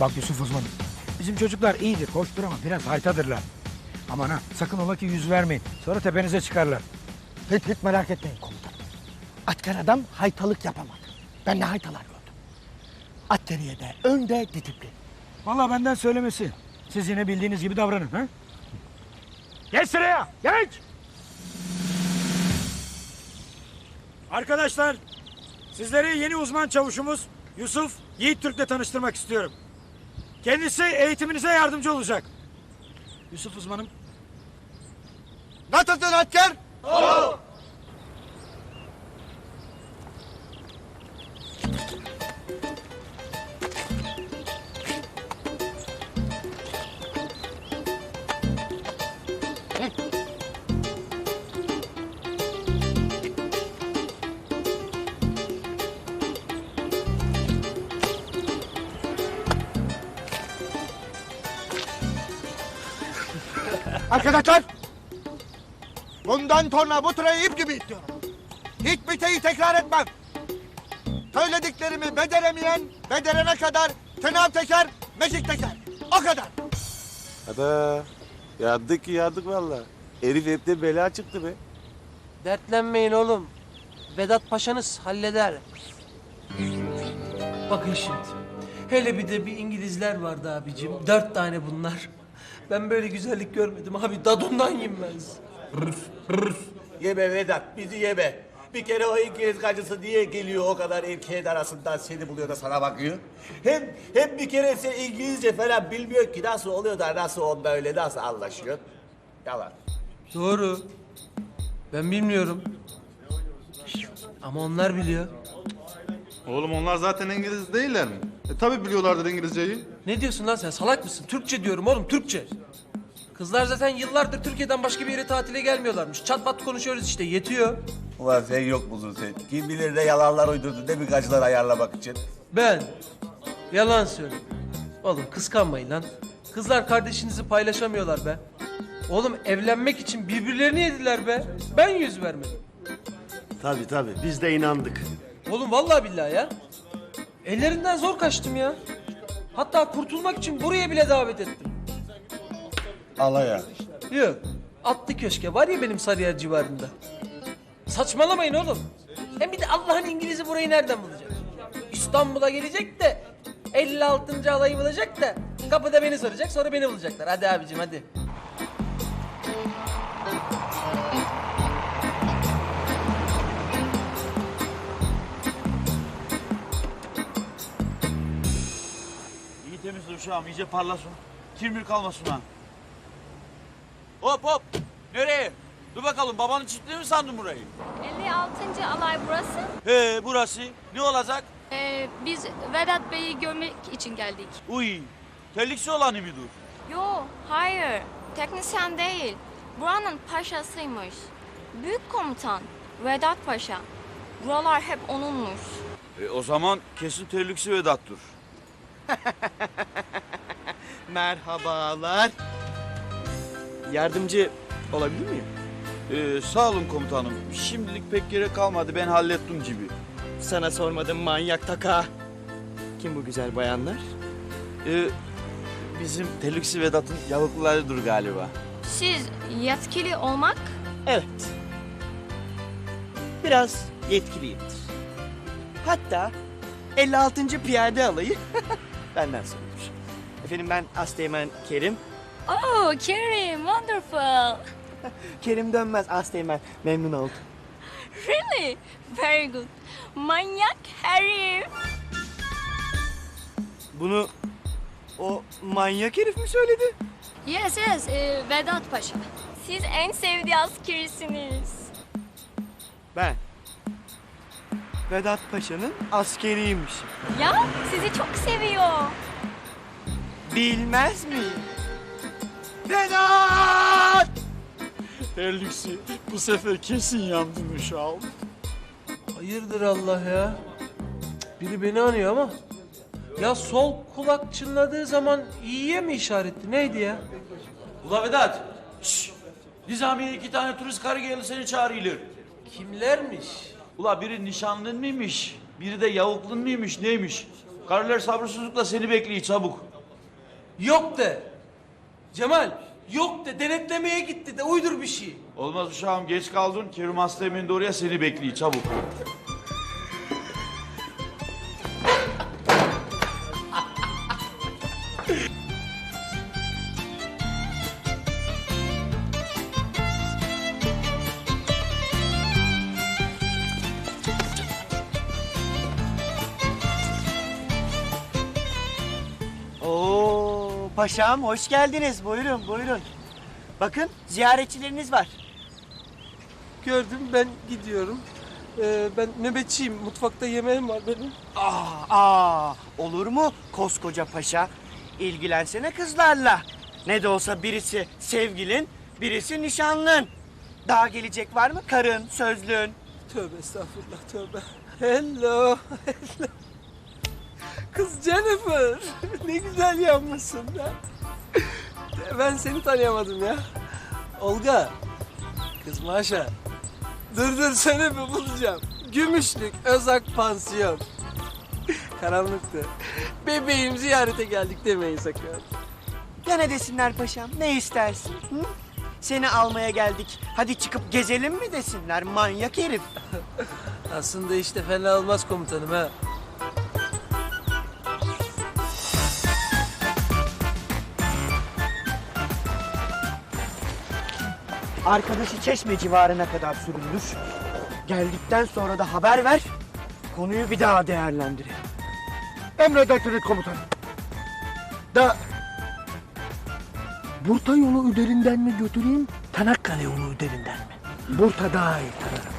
Bak Yusuf uzmanım. Bizim çocuklar iyidir, hoştur ama biraz haytadırlar. Aman ha sakın ola ki yüz vermeyin. Sonra tepenize çıkarlar. Hiç, hiç merak etmeyin komutanım. Asker adam haytalık yapamadı. Ben ne haytalar gördüm. Askeriye de önde disiplin. Vallahi benden söylemesi. Siz yine bildiğiniz gibi davranın. Ha? Geç sıraya, geç! Arkadaşlar, sizleri yeni uzman çavuşumuz Yusuf Yiğit Türk'le tanıştırmak istiyorum. Kendisi eğitiminize yardımcı olacak. Yusuf uzmanım, Nasılsın asker? Arkadaşlar, bundan sonra bu sırayı ip gibi istiyorum. Hiçbir şeyi tekrar etmem. Söylediklerimi beceremeyen, becerene kadar sınav teker, meşik teker. O kadar. Ada yandık ki yandık valla. Herif hepten bela çıktı be. Dertlenmeyin oğlum. Vedat Paşa'nız halleder. Bakın şimdi. Hele bir de bir İngilizler vardı abicim. Dört tane bunlar. Ben böyle güzellik görmedim abi. Dadundan yenmez. Yeme Vedat, bizi yeme. Bir kere o İngiliz gacısı niye geliyor o kadar erkeğin arasından seni buluyor da sana bakıyor? Hem hem bir kere sen İngilizce falan bilmiyor ki nasıl oluyor da nasıl onda öyle nasıl anlaşıyor? Yalan. Doğru. Ben bilmiyorum. Ama onlar biliyor. Oğlum onlar zaten İngiliz değiller mi? E tabi biliyorlardır İngilizceyi. Ne diyorsun lan sen? Salak mısın? Türkçe diyorum oğlum, Türkçe. Kızlar zaten yıllardır Türkiye'den başka bir yere tatile gelmiyorlarmış. Çat pat konuşuyoruz işte, yetiyor. Ulan sen yok musun sen? Kim bilir ne yalanlar uydurdun ne bir gacılar ayarlamak için. Ben yalan söylüyorum. Oğlum kıskanmayın lan. Kızlar kardeşinizi paylaşamıyorlar be. Oğlum evlenmek için birbirlerini yediler be. Ben yüz vermedim. Tabii tabii biz de inandık. Oğlum vallahi billahi ya. Ellerinden zor kaçtım ya. Hatta kurtulmak için buraya bile davet ettim. Alaya. Yok. Atlı köşke var ya benim Sarıyer civarında. Saçmalamayın oğlum. Hem bir de Allah'ın İngiliz'i burayı nereden bulacak? İstanbul'a gelecek de 56. alayı bulacak da kapıda beni soracak sonra beni bulacaklar. Hadi abicim hadi. İyi temizle uşağım, iyice parlasın. Kirmir kalmasın ha. Hop hop! Nereye? Dur bakalım, babanın çiftliği mi sandın burayı? 56. alay burası. He, burası. Ne olacak? Ee, biz Vedat Bey'i görmek için geldik. Uy, terliksi olanı mıdır? Yo, hayır. Teknisyen değil. Buranın paşasıymış. Büyük komutan Vedat Paşa. Buralar hep onunmuş. E, o zaman kesin terliksi Vedat'tır. Merhabalar. Yardımcı olabilir miyim? E, sağ olun komutanım. Şimdilik pek gerek kalmadı, ben hallettim gibi. Sana sormadım manyak taka. Kim bu güzel bayanlar? E, bizim terliksi Vedat'ın yavuklularıdır galiba. Siz yetkili olmak? Evet. Biraz yetkiliyimdir. Hatta 56. Piyade Alayı benden sorulmuş. Efendim ben Asteğmen Kerim. Oh, Kerim, wonderful. Kerim Dönmez Asteğmen. Memnun oldum. Really? Very good. Manyak herif. Bunu o manyak herif mi söyledi? Yes, yes, ee, Vedat Paşa. Siz en sevdiği askerisiniz. Ben. Vedat Paşa'nın askeriymişim. Ya, sizi çok seviyor. Bilmez miyim? Vedat! Terliksi, bu sefer kesin yandın uşağım. Hayırdır Allah ya? Biri beni anıyor ama. Ya sol kulak çınladığı zaman iyiye mi işaretti? Neydi ya? Ula Vedat, şşş! Nizamiye iki tane turist karı geldi seni çağırıyorlar. Kimlermiş? Ula biri nişanlın mıymış? Biri de yavuklun muymuş neymiş? Karılar sabırsızlıkla seni bekliyor çabuk. Yok de. Cemal yok de denetlemeye gitti de uydur bir şey. Olmaz uşağım geç kaldın. Kerim hasta de oraya seni bekliyor çabuk. Paşam hoş geldiniz. Buyurun buyurun. Bakın ziyaretçileriniz var. Gördüm ben gidiyorum. Ee, ben nöbetçiyim. Mutfakta yemeğim var benim. Aa, aa olur mu koskoca paşa? İlgilensene kızlarla. Ne de olsa birisi sevgilin, birisi nişanlın. Daha gelecek var mı karın, sözlün? Tövbe estağfurullah tövbe. Hello. hello. Kız Jennifer. ne güzel yanmışsın da. Ben seni tanıyamadım ya. Olga. Kız Maşa. Dur dur seni bir bulacağım. Gümüşlük Özak Pansiyon. Karanlıktı. Bebeğim ziyarete geldik demeyin sakın. Ya ne desinler paşam, ne istersin? Hı? Seni almaya geldik. Hadi çıkıp gezelim mi desinler manyak herif. Aslında işte fena olmaz komutanım ha. Arkadaşı Çeşme civarına kadar süründür. Geldikten sonra da haber ver. Konuyu bir daha değerlendirelim. Emredersiniz komutanım. Da Burta yolu üzerinden mi götüreyim, Çanakkale yolu üzerinden mi? Burta daha iyi tanırım.